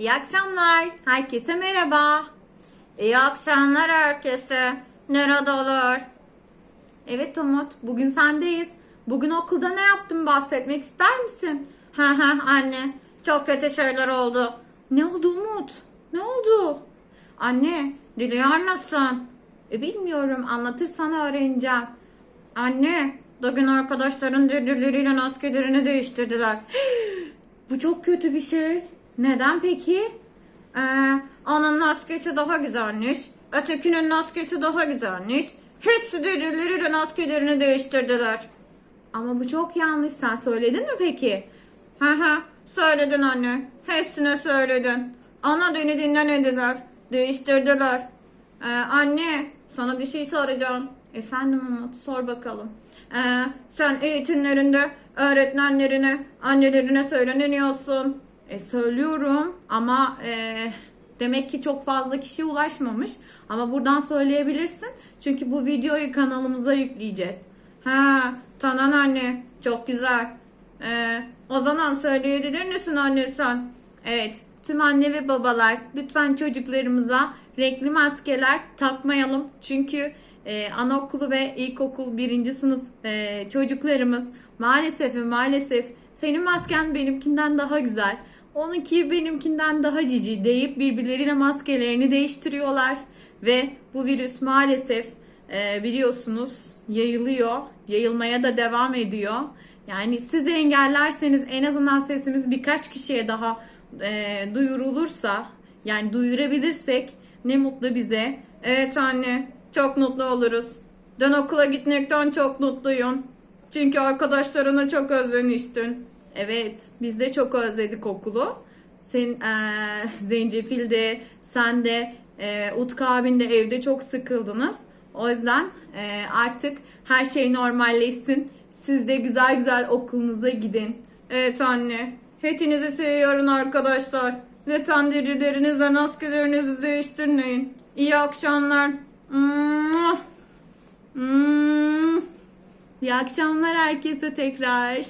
İyi akşamlar. Herkese merhaba. İyi akşamlar herkese. Neredeler? Evet Umut, bugün sendeyiz. Bugün okulda ne yaptın bahsetmek ister misin? Ha ha anne, çok kötü şeyler oldu. Ne oldu Umut? Ne oldu? Anne, diliyor musun? E, bilmiyorum, anlatırsan öğreneceğim. Anne, bugün arkadaşların birbirleriyle maskelerini değiştirdiler. Bu çok kötü bir şey. Neden peki? Ee, onun maskesi daha güzelmiş. Ötekinin maskesi daha güzelmiş. Hepsi birbirleriyle maskelerini değiştirdiler. Ama bu çok yanlış. Sen söyledin mi peki? Hı hı. Söyledin anne. Hepsine söyledin. Ana beni dinlemediler. Değiştirdiler. Ee, anne sana bir şey soracağım. Efendim Umut sor bakalım. Ee, sen eğitimlerinde öğretmenlerine, annelerine söyleniyorsun. E, söylüyorum ama e, demek ki çok fazla kişi ulaşmamış. Ama buradan söyleyebilirsin. Çünkü bu videoyu kanalımıza yükleyeceğiz. Ha, tamam anne. Çok güzel. Ee, o zaman söyleyebilir misin anne sen? Evet. Tüm anne ve babalar lütfen çocuklarımıza renkli maskeler takmayalım. Çünkü e, anaokulu ve ilkokul birinci sınıf e, çocuklarımız maalesef maalesef senin masken benimkinden daha güzel. Onunki benimkinden daha cici deyip birbirleriyle maskelerini değiştiriyorlar. Ve bu virüs maalesef e, biliyorsunuz yayılıyor. Yayılmaya da devam ediyor. Yani siz de engellerseniz en azından sesimiz birkaç kişiye daha e, duyurulursa yani duyurabilirsek ne mutlu bize. Evet anne çok mutlu oluruz. Dön okula gitmekten çok mutluyum. Çünkü arkadaşlarına çok özlemiştin. Evet biz de çok özledik okulu. Sen e, Zencefil de sen de e, Utku abin de evde çok sıkıldınız. O yüzden e, artık her şey normalleşsin. Siz de güzel güzel okulunuza gidin. Evet anne. Hepinizi seviyorum arkadaşlar. Lütfen birbirlerinizle maskelerinizi değiştirmeyin. İyi akşamlar. İyi akşamlar herkese tekrar.